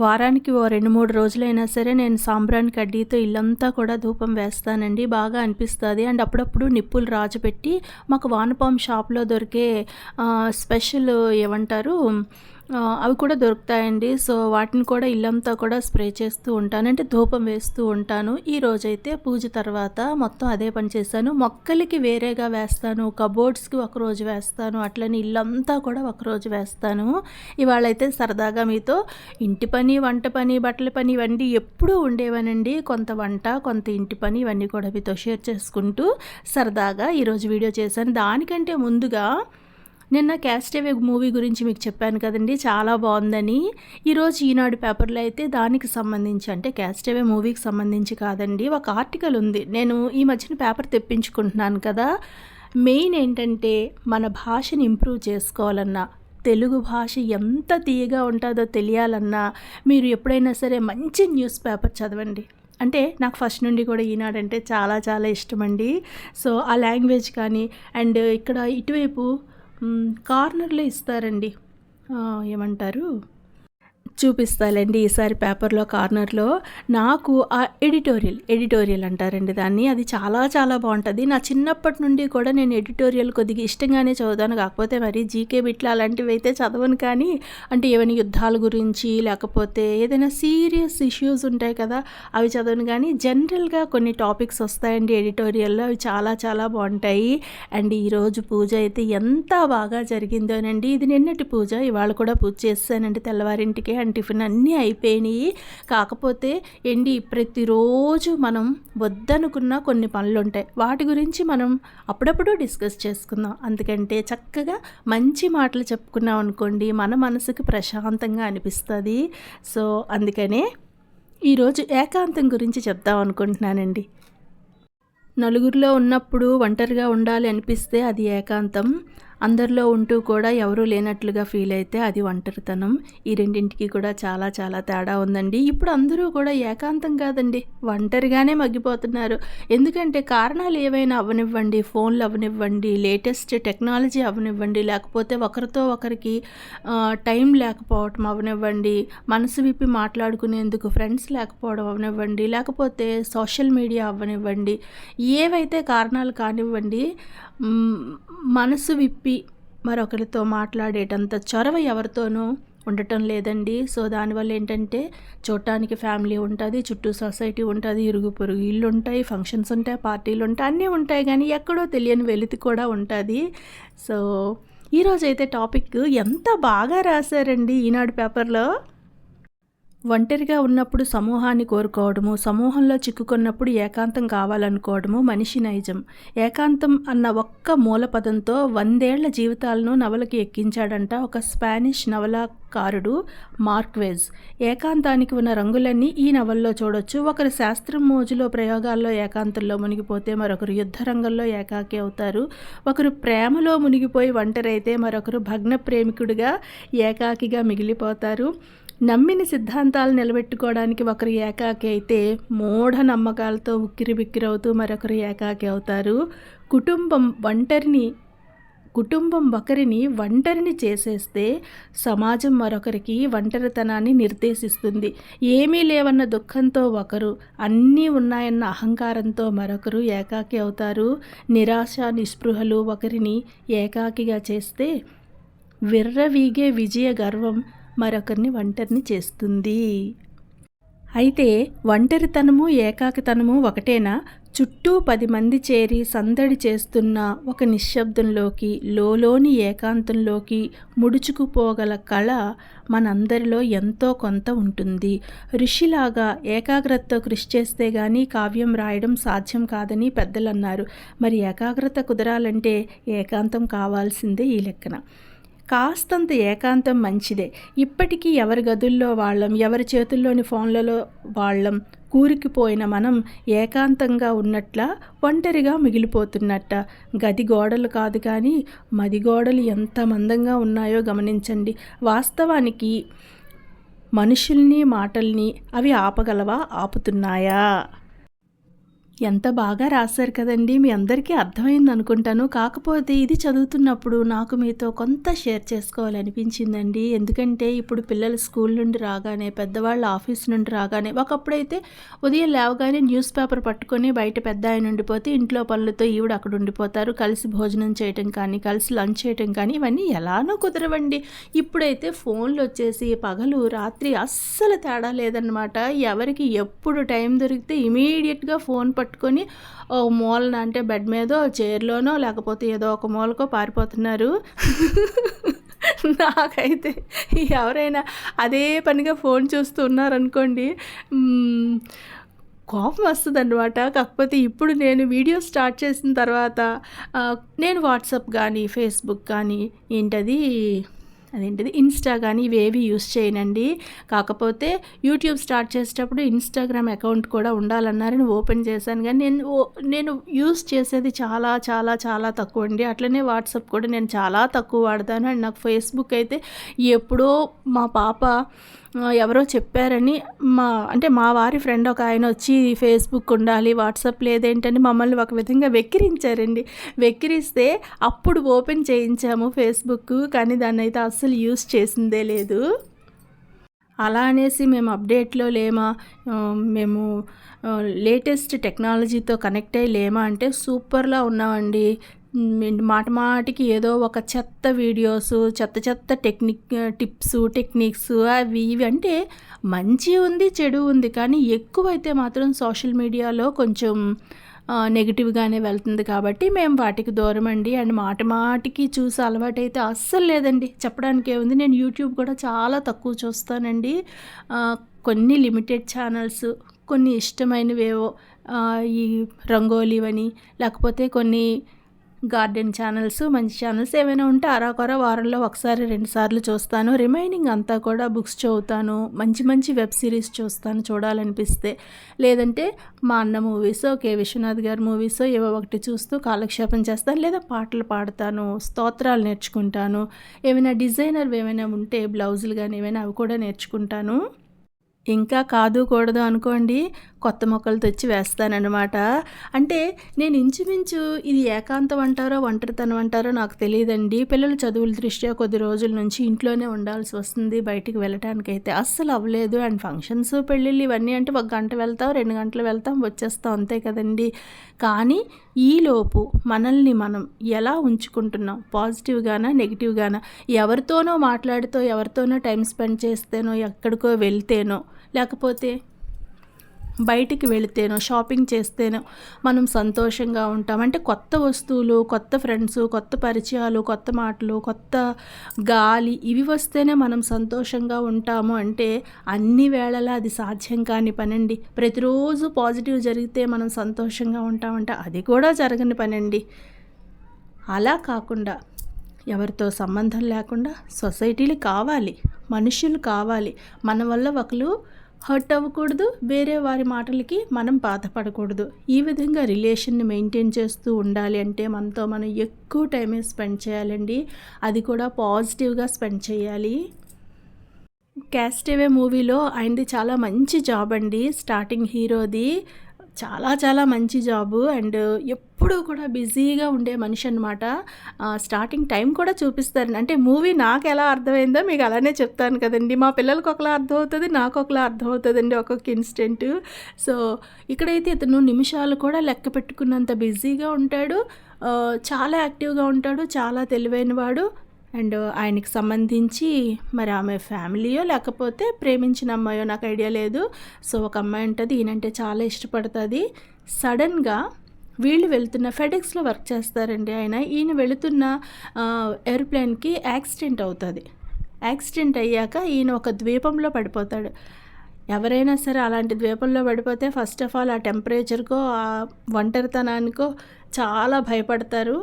వారానికి ఓ రెండు మూడు రోజులైనా సరే నేను సాంబ్రాణి కడ్డీతో ఇల్లంతా కూడా ధూపం వేస్తానండి బాగా అనిపిస్తుంది. అండ్ అప్పుడప్పుడు నిప్పులు రాజుపెట్టి మాకు వానపాం షాప్లో దొరికే స్పెషల్ ఏమంటారు అవి కూడా దొరుకుతాయండి. సో వాటిని కూడా ఇల్లంతా కూడా స్ప్రే చేస్తూ ఉంటాను. అంటే ధూపం వేస్తూ ఉంటాను. ఈ రోజైతే పూజ తర్వాత మొత్తం అదే పని చేశాను మొక్కలకి వేరేగా వేస్తాను. కబోర్డ్స్కి ఒకరోజు వేస్తాను. అట్లనే ఇల్లంతా కూడా ఒకరోజు వేస్తాను. ఇవాళ అయితే సరదాగా మీతో ఇంటి పని వంట పని బట్టల పని ఇవన్నీ ఎప్పుడూ ఉండేవనండి. కొంత వంట కొంత ఇంటి పని ఇవన్నీ కూడా మీతో షేర్ చేసుకుంటూ సరదాగా ఈరోజు వీడియో చేశాను. దానికంటే ముందుగా నిన్న క్యాస్టేవే మూవీ గురించి మీకు చెప్పాను కదండి చాలా బాగుందని. ఈరోజు ఈనాడు పేపర్లో అయితే దానికి సంబంధించి అంటే క్యాస్టేవే మూవీకి సంబంధించి కాదండి ఒక ఆర్టికల్ ఉంది. నేను ఈ మధ్యన పేపర్ తెప్పించుకుంటున్నాను కదా. మెయిన్ ఏంటంటే మన భాషని ఇంప్రూవ్ చేసుకోవాలన్నా తెలుగు భాష ఎంత తీయగా ఉంటుందో తెలియాలన్నా మీరు ఎప్పుడైనా సరే మంచి న్యూస్ పేపర్ చదవండి. అంటే నాకు ఫస్ట్ నుండి కూడా ఈనాడంటే చాలా చాలా ఇష్టం అండి సో ఆ లాంగ్వేజ్ కానీ అండ్ ఇక్కడ ఇటువైపు కార్నర్లో ఇస్తారండి. ఏమంటారు? చూపిస్తాలండి ఈసారి పేపర్లో కార్నర్లో. నాకు ఆ ఎడిటోరియల్ ఎడిటోరియల్ అంటారండి దాన్ని. అది చాలా చాలా బాగుంటుంది. నా చిన్నప్పటి నుండి కూడా నేను ఎడిటోరియల్ కొద్దిగా ఇష్టంగానే చదువుతాను. కాకపోతే మరి జీకే బిట్లు అలాంటివి అయితే చదవను కానీ అంటే ఏమైనా యుద్ధాల గురించి లేకపోతే ఏదైనా సీరియస్ ఇష్యూస్ ఉంటాయి కదా అవి చదవను కానీ జనరల్గా కొన్ని టాపిక్స్ వస్తాయండి ఎడిటోరియల్లో. అవి చాలా చాలా బాగుంటాయి. అండ్ ఈరోజు పూజ అయితే ఎంత బాగా జరిగిందోనండి. ఇది నిన్నటి పూజ. ఇవాళ కూడా పూజ చేస్తానండి తెల్లవారింటికి. అండ్ టిఫిన్ అన్నీ అయిపోయినాయి. కాకపోతే ఏంటి ప్రతిరోజు మనం వద్దనుకున్న కొన్ని పనులు ఉంటాయి వాటి గురించి మనం అప్పుడప్పుడు డిస్కస్ చేసుకుందాం. అందుకంటే చక్కగా మంచి మాటలు చెప్పుకున్నాం అనుకోండి మన మనసుకు ప్రశాంతంగా అనిపిస్తుంది. సో అందుకనే ఈరోజు ఏకాంతం గురించి చెప్దాం అనుకుంటున్నానండి. నలుగురిలో ఉన్నప్పుడు ఒంటరిగా ఉండాలి అనిపిస్తే అది ఏకాంతం. అందరిలో ఉంటూ కూడా ఎవరూ లేనట్లుగా ఫీల్ అయితే అది ఒంటరితనం. ఈ రెండింటికి కూడా చాలా చాలా తేడా ఉందండి. ఇప్పుడు అందరూ కూడా ఏకాంతం కాదండి. ఒంటరిగానే మగ్గిపోతున్నారు. ఎందుకంటే కారణాలు ఏవైనా అవనివ్వండి ఫోన్లు అవనివ్వండి లేటెస్ట్ టెక్నాలజీ అవనివ్వండి లేకపోతే ఒకరితో ఒకరికి టైం లేకపోవటం అవనివ్వండి మనసు విప్పి మాట్లాడుకునేందుకు ఫ్రెండ్స్ లేకపోవడం అవనివ్వండి లేకపోతే సోషల్ మీడియా అవ్వనివ్వండి ఏవైతే కారణాలు కానివ్వండి మనసు విప్పి మరొకరితో మాట్లాడేటంత చొరవ ఎవరితోనూ ఉండటం లేదండి. సో దానివల్ల ఏంటంటే చూడటానికి ఫ్యామిలీ ఉంటుంది చుట్టూ సొసైటీ ఉంటుంది ఇరుగు పొరుగు ఇల్లు ఉంటాయి ఫంక్షన్స్ ఉంటాయి పార్టీలు ఉంటాయి అన్నీ ఉంటాయి కానీ ఎక్కడో తెలియని వెలితి కూడా ఉంటుంది. సో ఈరోజైతే టాపిక్ ఎంత బాగా రాశారండి ఈనాడు పేపర్లో? ఒంటరిగా ఉన్నప్పుడు సమూహాన్ని కోరుకోవడము సమూహంలో చిక్కుకున్నప్పుడు ఏకాంతం కావాలనుకోవడము మనిషి నైజం. ఏకాంతం అన్న ఒక్క మూల పదంతో వందేళ్ళ జీవితాలను నవలకి ఎక్కించాడంట ఒక స్పానిష్ నవలాకారుడు మార్క్వేజ్ ఏకాంతానికి ఉన్న రంగులన్నీ ఈ నవల్లో చూడొచ్చు. ఒకరు శాస్త్రం మోజులో ప్రయోగాల్లో ఏకాంతంలో మునిగిపోతే మరొకరు యుద్ధ రంగంలో ఏకాకి అవుతారు. ఒకరు ప్రేమలో మునిగిపోయి ఒంటరైతే మరొకరు భగ్న ప్రేమికుడిగా ఏకాకిగా మిగిలిపోతారు. నమ్మిన సిద్ధాంతాలు నిలబెట్టుకోవడానికి ఒకరు ఏకాకి అయితే మూఢ నమ్మకాలతో ఉక్కిరి బిక్కిరవుతూ మరొకరు ఏకాకి అవుతారు. కుటుంబం ఒంటరిని కుటుంబం ఒకరిని ఒంటరిని చేసేస్తే సమాజం మరొకరికి ఒంటరితనాన్ని నిర్దేశిస్తుంది. ఏమీ లేవన్న దుఃఖంతో ఒకరు అన్నీ ఉన్నాయన్న అహంకారంతో మరొకరు ఏకాకి అవుతారు. నిరాశ నిస్పృహలు ఒకరిని ఏకాకిగా చేస్తే విర్రవీగే విజయ గర్వం మరొకరిని ఒంటరిని చేస్తుంది. అయితే ఒంటరితనము ఏకాకితనము ఒకటేనా? చుట్టూ పది మంది చేరి సందడి చేస్తున్న ఒక నిశ్శబ్దంలోకి లోలోని ఏకాంతంలోకి ముడుచుకుపోగల కళ మనందరిలో ఎంతో కొంత ఉంటుంది. ఋషిలాగా ఏకాగ్రతతో కృషి చేస్తే గానీ కావ్యం రాయడం సాధ్యం కాదని పెద్దలు అన్నారు మరి ఏకాగ్రత కుదరాలంటే ఏకాంతం కావాల్సిందే ఈ లెక్కన. కాస్తంత ఏకాంతం మంచిదే. ఇప్పటికీ ఎవరి గదుల్లో వాళ్ళం ఎవరి చేతుల్లోని ఫోన్లలో వాళ్ళం కూరికిపోయిన మనం ఏకాంతంగా ఉన్నట్ల ఒంటరిగా మిగిలిపోతున్నట్ట. గది గోడలు కాదు కానీ మది గోడలు ఎంత మందంగా ఉన్నాయో గమనించండి. వాస్తవానికి మనుషుల్ని మాటల్ని అవి ఆపగలవా? ఆపుతున్నాయా? ఎంత బాగా రాశారు కదండీ! మీ అందరికీ అర్థమైంది అనుకుంటాను. కాకపోతే ఇది చదువుతున్నప్పుడు నాకు మీతో కొంత షేర్ చేసుకోవాలనిపించిందండి. ఎందుకంటే ఇప్పుడు పిల్లలు స్కూల్ నుండి రాగానే, పెద్దవాళ్ళు ఆఫీస్ నుండి రాగానే ఒకప్పుడైతే ఉదయం లేవగానే న్యూస్ పేపర్ పట్టుకొని బయట పెద్దాయన ఉండిపోతే ఇంట్లో పనులతో ఈవిడ అక్కడ ఉండిపోతారు. కలిసి భోజనం చేయటం కానీ, కలిసి లంచ్ చేయటం కానీ ఇవన్నీ ఎలానో కుదరవండి. ఇప్పుడైతే ఫోన్లు వచ్చేసి పగలు, రాత్రి అస్సలు తేడా లేదనమాట. ఎవరికి ఎప్పుడు టైం దొరికితే ఇమీడియట్గా ఫోన్ పట్టు పట్టుకొని ఓ మూలన అంటే బెడ్ మీదో, చైర్‌లోనో లేకపోతే ఏదో ఒక మూలకో పారిపోతున్నారు. నాకైతే ఎవరైనా అదే పనిగా ఫోన్ చూస్తూ ఉన్నారనుకోండి హ్మ్. కోపం వస్తదనమాట. కాకపోతే ఇప్పుడు నేను వీడియో స్టార్ట్ చేసిన తర్వాత నేను వాట్సాప్ కానీ ఫేస్‌బుక్ కానీ ఏంటది అదేంటిది ఇన్‌స్టా కానీ ఇవేవి యూజ్ చేయనండి. కాకపోతే యూట్యూబ్ స్టార్ట్ చేసేటప్పుడు ఇన్‌స్టాగ్రామ్ అకౌంట్ కూడా ఉండాలన్నారని ఓపెన్ చేశాను కానీ నేను ఓ నేను యూస్ చేసేది చాలా చాలా చాలా తక్కువ అండి అట్లనే వాట్సాప్ కూడా నేను చాలా తక్కువ వాడతాను. అండ్ నాకు ఫేస్‌బుక్ అయితే ఎప్పుడో మా పాప ఎవరో చెప్పారని మా అంటే మా వారి ఫ్రెండ్ ఒక ఆయన వచ్చి ఫేస్‌బుక్ ఉండాలి, వాట్సాప్ లేదేంటని మమ్మల్ని ఒక విధంగా వెక్కిరించారండి. వెక్కిరిస్తే అప్పుడు ఓపెన్ చేయించాము ఫేస్‌బుక్. కానీ దాన్నయితే అస్సలు యూజ్ చేసిందే లేదు. అలా అనేసి మేము అప్‌డేట్‌లో లేమా? మేము లేటెస్ట్ టెక్నాలజీతో కనెక్ట్ అయ్యి లేమా అంటే సూపర్‌లా ఉన్నామండి. మాట మాటికి ఏదో ఒక చెత్త వీడియోస్ చెత్త చెత్త టెక్నిక్ టిప్స్ టెక్నిక్స్ అవి ఇవి అంటే మంచి ఉంది, చెడు ఉంది. కానీ ఎక్కువైతే మాత్రం సోషల్ మీడియాలో కొంచెం నెగిటివ్గానే వెళ్తుంది కాబట్టి మేము వాటికి దూరమండి. అండ్ మాట మాటికి చూసి అలవాటైతే అస్సలు లేదండి. చెప్పడానికేముంది నేను యూట్యూబ్ కూడా చాలా తక్కువ చూస్తానండి. కొన్ని లిమిటెడ్ ఛానల్స్, కొన్ని ఇష్టమైనవేవో ఈ రంగోలీవని లేకపోతే కొన్ని గార్డెన్ ఛానల్స్, మంచి ఛానల్స్ ఏమైనా ఉంటే అరాకొర వారంలో ఒకసారి, రెండు సార్లు చూస్తాను. రిమైనింగ్ అంతా కూడా బుక్స్ చదువుతాను. మంచి మంచి వెబ్ సిరీస్ చూస్తాను చూడాలనిపిస్తే. లేదంటే మా అన్న మూవీస్ కే విశ్వనాథ్ గారి మూవీస్ ఏవో ఒకటి చూస్తూ కాలక్షేపం చేస్తాను. లేదా పాటలు పాడతాను, స్తోత్రాలు నేర్చుకుంటాను. ఏమైనా డిజైనర్ ఏమైనా ఉంటే బ్లౌజులు కానీ ఏవైనా అవి కూడా నేర్చుకుంటాను. ఇంకా కాదు కూడదు అనుకోండి కొత్త మొక్కలు తెచ్చి వేస్తానన్నమాట అంటే నేను ఇంచుమించు ఇది ఏకాంతం అంటారో, ఒంటరితనం అంటారో నాకు తెలియదండి పిల్లల చదువుల దృష్ట్యా కొద్ది రోజుల నుంచి ఇంట్లోనే ఉండాల్సి వస్తుంది. బయటికి వెళ్ళటానికైతే అస్సలు అవ్వలేదు. అండ్ ఫంక్షన్స్, పెళ్ళిళ్ళు ఇవన్నీ అంటే ఒక గంట వెళ్తాం, రెండు గంటలు వెళ్తాం, వచ్చేస్తాం అంతే కదండీ! కానీ ఈలోపు మనల్ని మనం ఎలా ఉంచుకుంటున్నాం? పాజిటివ్‌గానా? నెగిటివ్గానా ఎవరితోనో మాట్లాడుతూ, ఎవరితోనో టైం స్పెండ్ చేస్తేనో, ఎక్కడికో వెళ్తేనో, లేకపోతే బయటికి వెళితేనో, షాపింగ్ చేస్తేనో మనం సంతోషంగా ఉంటాం. అంటే కొత్త వస్తువులు, కొత్త ఫ్రెండ్స్ కొత్త పరిచయాలు, కొత్త మాటలు, కొత్త గాలి ఇవి వస్తేనే మనం సంతోషంగా ఉంటాము అంటే అన్ని వేళలా అది సాధ్యం కాని పనండి. ప్రతిరోజు పాజిటివ్ జరిగితే మనం సంతోషంగా ఉంటామంటే అది కూడా జరగని పనండి. అలా కాకుండా ఎవరితో సంబంధం లేకుండా సొసైటీలు కావాలి. మనుషులు కావాలి. మన వల్ల ఒకళ్ళు హర్ట్ అవ్వకూడదు. వేరే వారి మాటలకి మనం బాధపడకూడదు. ఈ విధంగా రిలేషన్‌ని మెయింటైన్ చేస్తూ ఉండాలి అంటే మనతో మనం ఎక్కువ టైమే స్పెండ్ చేయాలండి. అది కూడా పాజిటివ్‌గా స్పెండ్ చేయాలి. క్యాస్టేవే మూవీలో ఆయనది చాలా మంచి జాబ్ అండి. స్టార్టింగ్ హీరోది. చాలా చాలా మంచి జాబు. అండ్ ఎప్పుడూ కూడా బిజీగా ఉండే మనిషి అనమాట. స్టార్టింగ్ టైం కూడా చూపిస్తారండి. అంటే మూవీ నాకు ఎలా అర్థమైందో మీకు అలానే చెప్తాను కదండి మా పిల్లలకు ఒకలా అర్థమవుతది. నాకు ఒకలా అర్థమవుతదండి ఒక్కొక్క ఇన్స్టెంట్ సో, ఇక్కడైతే ఇతను నిమిషాలు కూడా లెక్క పెట్టుకున్నంత బిజీగా ఉంటాడు. చాలా యాక్టివ్‌గా ఉంటాడు. చాలా తెలివైనవాడు. అండ్ ఆయనకి సంబంధించి మరి ఆమె ఫ్యామిలీయో లేకపోతే ప్రేమించిన అమ్మాయో నాకు ఐడియా లేదు. సో, ఒక అమ్మాయి ఉంటుంది ఈయనంటే చాలా ఇష్టపడుతుంది సడన్గా వీళ్ళు వెళ్తున్న ఫెడెక్స్‌లో వర్క్ చేస్తారండి ఆయన. ఈయన వెళుతున్న ఎయిర్ప్లేన్కి ఏరోప్లేన్‌కి యాక్సిడెంట్ అవుతుంది యాక్సిడెంట్ అయ్యాక ఈయన ఒక ద్వీపంలో పడిపోతాడు. ఎవరైనా సరే అలాంటి ద్వీపంలో పడిపోతే ఫస్ట్ ఆఫ్ ఆల్ ఆ టెంపరేచర్‌కో, ఆ ఒంటరితనానికో చాలా భయపడతారు.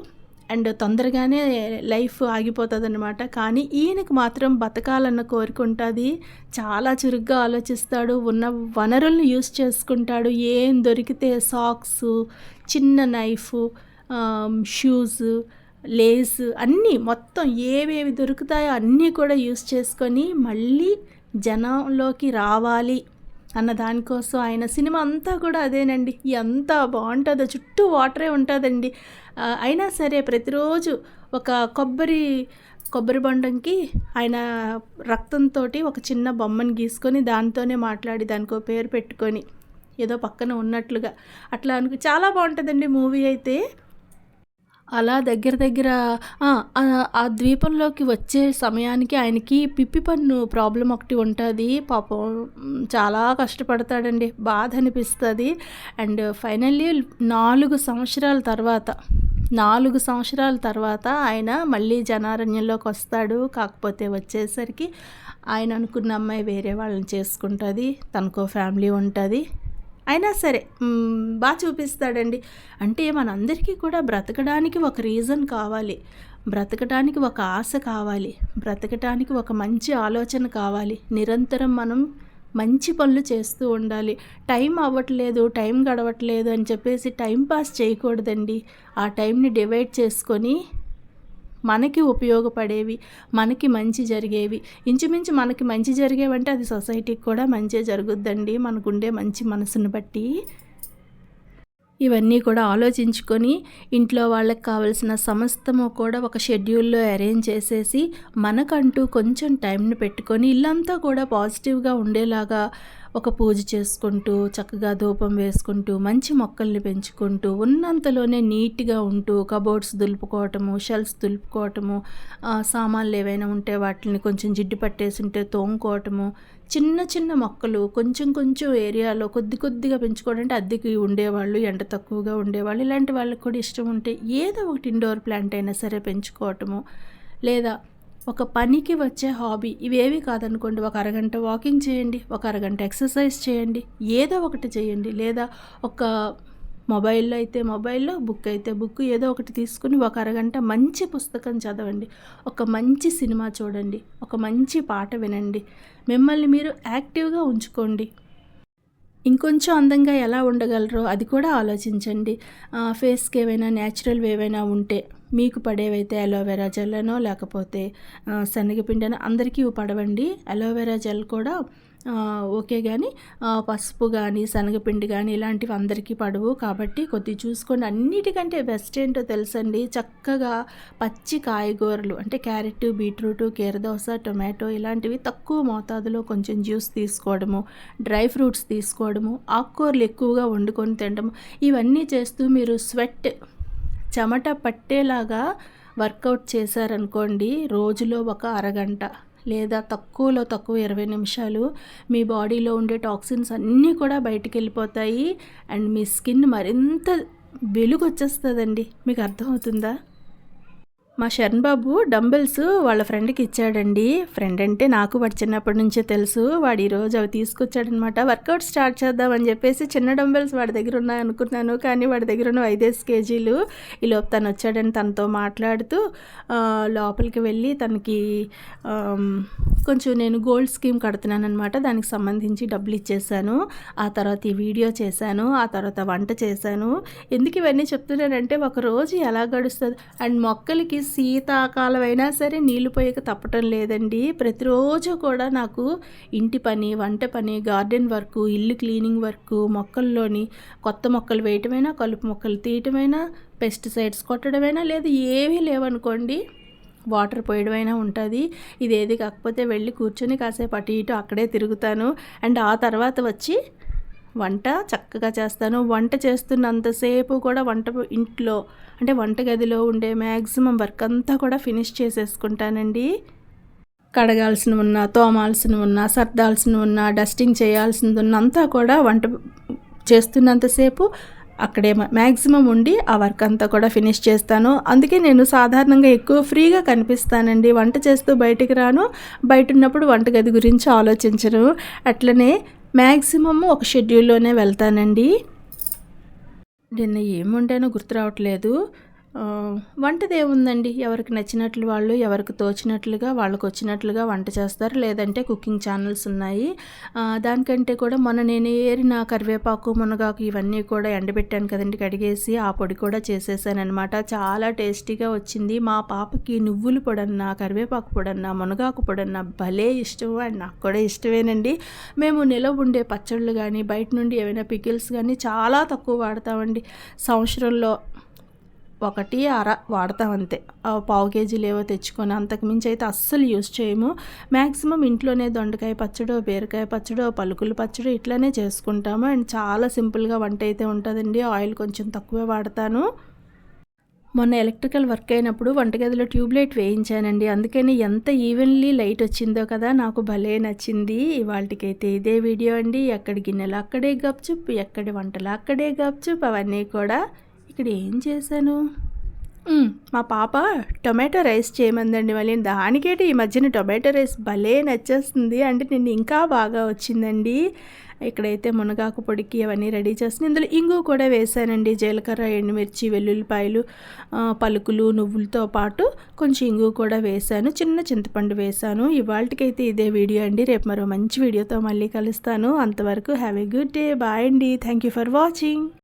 అండ్ తొందరగానే లైఫ్ ఆగిపోతదనమాట. కానీ ఈయనకు మాత్రం బతకాలన్న కోరిక చాలా చురుగ్గా ఆలోచిస్తాడు. ఉన్న వనరులను యూజ్ చేసుకుంటాడు. ఏం దొరికితే సాక్స్ చిన్న నైఫ్ షూస్ లేస్ అన్నీ మొత్తం ఏవేవి దొరుకుతాయో అన్నీ కూడా యూజ్ చేసుకొని మళ్ళీ జనంలోకి రావాలి అన్న దానికోసం ఆయన సినిమా అంతా కూడా అదేనండి ఎంత బాగుంటుందో చుట్టూ వాటరే ఉంటుందండి అయినా సరే ప్రతిరోజు ఒక కొబ్బరి కొబ్బరి బొండంకి ఆయన రక్తంతో ఒక చిన్న బొమ్మను గీసుకొని దాంతోనే మాట్లాడి దానికో పేరు పెట్టుకొని ఏదో పక్కన ఉన్నట్లుగా అట్లా అనుకు చాలా బాగుంటుందండి మూవీ అయితే. అలా దగ్గర దగ్గర ఆ, ద్వీపంలోకి వచ్చే సమయానికి ఆయనకి పిప్పి పన్ను ప్రాబ్లం ఒకటి ఉంటుంది. పాపం చాలా కష్టపడతాడండి. బాధ అనిపిస్తుంది. అండ్ ఫైనల్లీ నాలుగు సంవత్సరాల తర్వాత నాలుగు సంవత్సరాల తర్వాత ఆయన మళ్ళీ జనారణ్యంలోకి వస్తాడు. కాకపోతే వచ్చేసరికి ఆయన అనుకున్న అమ్మాయి వేరే వాళ్ళని చేసుకుంటుంది. తనకో ఫ్యామిలీ ఉంటుంది. అయినా సరే బాగా చూపిస్తాడండి. అంటే మనందరికీ కూడా బ్రతకడానికి ఒక రీజన్ కావాలి. బ్రతకడానికి ఒక ఆశ కావాలి. బ్రతకడానికి ఒక మంచి ఆలోచన కావాలి. నిరంతరం మనం మంచి పనులు చేస్తూ ఉండాలి. టైం అవ్వట్లేదు టైం గడవట్లేదు అని చెప్పేసి టైం పాస్ చేయకూడదండి. ఆ టైంని డివైడ్ చేసుకొని మనకి ఉపయోగపడేవి మనకి మంచి జరిగేవి. ఇంచుమించు మనకి మంచి జరిగేవంటే అది సొసైటీకి కూడా మంచి జరుగుద్దండి. మనకుండే మంచి మనసును బట్టి. ఇవన్నీ కూడా ఆలోచించుకొని ఇంట్లో వాళ్ళకి కావలసిన సమస్తము కూడా ఒక షెడ్యూల్లో అరేంజ్ చేసేసి మనకంటూ కొంచెం టైంని పెట్టుకొని ఇల్లంతా కూడా పాజిటివ్గా ఉండేలాగా ఒక పూజ చేసుకుంటూ చక్కగా ధూపం వేసుకుంటూ మంచి మొక్కల్ని పెంచుకుంటూ ఉన్నంతలోనే నీట్గా ఉంటూ కబోర్డ్స్ దులుపుకోవటము షెల్ఫ్స్ దులుపుకోవటము సామాన్లు ఏవైనా ఉంటే వాటిని కొంచెం జిడ్డు పట్టేసి ఉంటే తోముకోవటము చిన్న చిన్న మొక్కలు కొంచెం కొంచెం ఏరియాలో కొద్ది కొద్దిగా పెంచుకోవడం అంటే అద్దెకి ఉండేవాళ్ళు ఎండ తక్కువగా ఉండేవాళ్ళు ఇలాంటి వాళ్ళకి కూడా ఇష్టం ఉంటే ఏదో ఒకటి ఇండోర్ ప్లాంట్ అయినా సరే పెంచుకోవటము లేదా ఒక పనికి వచ్చే హాబీ ఇవేవి కాదనుకోండి. ఒక అరగంట వాకింగ్ చేయండి ఒక అరగంట ఎక్సర్సైజ్ చేయండి ఏదో ఒకటి చేయండి. లేదా ఒక మొబైల్లో అయితే మొబైల్లో బుక్ అయితే బుక్ ఏదో ఒకటి తీసుకుని ఒక అరగంట మంచి పుస్తకం చదవండి. ఒక మంచి సినిమా చూడండి ఒక మంచి పాట వినండి. మిమ్మల్ని మీరు యాక్టివ్గా ఉంచుకోండి. ఇంకొంచెం అందంగా ఎలా ఉండగలరో అది కూడా ఆలోచించండి. ఫేస్కి ఏవైనా న్యాచురల్ ఏవైనా ఉంటే. మీకు పడేవైతే అలోవెరా జెల్ అనో లేకపోతే శనగపిండినో అందరికీ పడవండి. అలోవెరా జెల్ కూడా ఓకే కానీ పసుపు కానీ శనగపిండి కానీ ఇలాంటివి అందరికీ పడవు. కాబట్టి కొద్ది చూసుకోండి. అన్నిటికంటే బెస్ట్ ఏంటో తెలుసండి. చక్కగా పచ్చి కాయగూరలు అంటే క్యారెట్ బీట్రూట్ కీరదోస టొమాటో ఇలాంటివి తక్కువ మోతాదులో కొంచెం జ్యూస్ తీసుకోవడము డ్రై ఫ్రూట్స్ తీసుకోవడము ఆకుకూరలు ఎక్కువగా వండుకొని తినడము ఇవన్నీ చేస్తూ మీరు స్వెట్ చెమట పట్టేలాగా వర్కౌట్ చేశారనుకోండి రోజులో ఒక అరగంట లేదా తక్కువలో తక్కువ ఇరవై నిమిషాలు మీ బాడీలో ఉండే టాక్సిన్స్ అన్నీ కూడా బయటికి వెళ్ళిపోతాయి అండ్ మీ స్కిన్ మరింత వెలుగు వచ్చేస్తుందండి మీకు అర్థమవుతుందా? మా శరణ్ బాబు డంబెల్స్ వాళ్ళ ఫ్రెండ్కి ఇచ్చాడండి. ఫ్రెండ్ అంటే నాకు వాడు చిన్నప్పటి నుంచే తెలుసు. వాడు ఈరోజు అవి తీసుకొచ్చాడనమాట వర్కౌట్ స్టార్ట్ చేద్దామని చెప్పేసి చిన్న డంబెల్స్ వాడి దగ్గర ఉన్నాయి అనుకున్నాను. కానీ వాడి దగ్గర ఉన్న ఐదేసి కేజీలు ఈలోపు తను వచ్చాడని తనతో మాట్లాడుతూ లోపలికి వెళ్ళి తనకి కొంచెం నేను గోల్డ్ స్కీమ్ కడుతున్నాను అనమాట దానికి సంబంధించి డబ్బులు ఇచ్చేసాను. ఆ తర్వాత ఈ వీడియో చేశాను. ఆ తర్వాత వంట చేశాను. ఎందుకు ఇవన్నీ చెప్తున్నానంటే ఒక రోజు ఎలా గడుస్తుంది? అండ్ మొక్కలకి శీతాకాలం అయినా సరే నీళ్ళు పోయక తప్పటం లేదండి. ప్రతిరోజు కూడా నాకు ఇంటి పని వంట పని గార్డెన్ వర్క్ ఇల్లు క్లీనింగ్ వర్క్ మొక్కల్లోని కొత్త మొక్కలు వేయటమైనా కలుపు మొక్కలు తీయటమైనా పెస్టిసైడ్స్ కొట్టడమైనా లేదు ఏమీ లేవనుకోండి వాటర్ పోయడమైనా ఉంటుంది. ఇది ఏది కాకపోతే వెళ్ళి కూర్చొని కాసేపు అటు ఇటు అక్కడే తిరుగుతాను. అండ్ ఆ తర్వాత వచ్చి వంట చక్కగా చేస్తాను. వంట చేస్తున్నంతసేపు కూడా వంట ఇంట్లో అంటే వంటగదిలో ఉండే మ్యాక్సిమం వర్క్ అంతా కూడా ఫినిష్ చేసేసుకుంటానండి. కడగాల్సిన ఉన్నా తోమాల్సిన ఉన్నా సర్దాల్సిన ఉన్నా డస్టింగ్ చేయాల్సింది ఉన్న అంతా కూడా వంట చేస్తున్నంతసేపు అక్కడే మ్యాక్సిమం ఉండి ఆ వర్క్ అంతా కూడా ఫినిష్ చేస్తాను. అందుకే నేను సాధారణంగా ఎక్కువ ఫ్రీగా కనిపిస్తానండి. వంట చేస్తూ బయటికి రాను. బయట ఉన్నప్పుడు వంటగది గురించి ఆలోచించను. అట్లనే మ్యాక్సిమమ్ ఒక షెడ్యూల్లోనే వెళ్తానండి. నిన్న ఏం వండానో గుర్తు రావట్లేదు. వంటదేముందండి? వంటది ఏముందండి ఎవరికి నచ్చినట్లు వాళ్ళు ఎవరికి తోచినట్లుగా వాళ్ళకి వచ్చినట్లుగా వంట చేస్తారు. లేదంటే కుకింగ్ ఛానల్స్ ఉన్నాయి. దానికంటే కూడా మొన్న నేను ఏరిన కరివేపాకు మునగాకు ఇవన్నీ కూడా ఎండబెట్టాను కదండి కడిగేసి ఆ పొడి కూడా చేసేసానమాట చాలా టేస్టీగా వచ్చింది. మా పాపకి నువ్వులు పొడన్నా కరివేపాకు పొడన్నా మునగాకు పొడన్నా భలే ఇష్టం అండ్. నాకు కూడా ఇష్టమేనండి. మేము నిలవ ఉండే పచ్చళ్ళు కానీ బయట నుండి ఏమైనా పికిల్స్ కానీ చాలా తక్కువ వాడతామండి. సంవత్సరంలో ఒకటి అర వాడతాం అంతే. పావు కేజీలు ఏవో తెచ్చుకొని అంతకు మించి అయితే అస్సలు యూజ్ చేయము. మ్యాక్సిమం ఇంట్లోనే దొండకాయ పచ్చడో బీరకాయ పచ్చడో పలుకుల పచ్చడో ఇట్లానే చేసుకుంటాము. అండ్ చాలా సింపుల్గా వంట అయితే ఉంటుందండి. ఆయిల్ కొంచెం తక్కువే వాడతాను. మొన్న ఎలక్ట్రికల్ వర్క్ అయినప్పుడు వంటగదిలో ట్యూబ్ లైట్ వేయించానండి. అందుకని ఎంత ఈవెన్లీ లైట్ వచ్చిందో కదా నాకు భలే నచ్చింది. ఇవాళకైతే ఇదే వీడియో అండి. ఎక్కడి గిన్నెలు అక్కడే గప్చుప్ ఎక్కడి వంటలు అక్కడే గప్చుప్ అవన్నీ కూడా ఇక్కడ ఏం చేశాను? మ్, పాప టొమాటో రైస్ చేయమందండి మళ్ళీ. దానికేటి ఈ మధ్యన టొమాటో రైస్ భలే నచ్చేస్తుంది. అంటే నేను ఇంకా బాగా వచ్చిందండి. ఇక్కడైతే మునగాకు పొడికి అవన్నీ రెడీ చేస్తాను ఇందులో ఇంగు కూడా వేసానండి జీలకర్ర ఎండుమిర్చి వెల్లుల్లిపాయలు పలుకులు నువ్వులతో పాటు కొంచెం ఇంగు కూడా వేసాను చిన్న చింతపండు వేసాను ఇవాళకైతే ఇదే వీడియో అండి. రేపు మరో మంచి వీడియోతో మళ్ళీ కలుస్తాను. అంతవరకు have a good day. Bye అండి. Thank you for watching.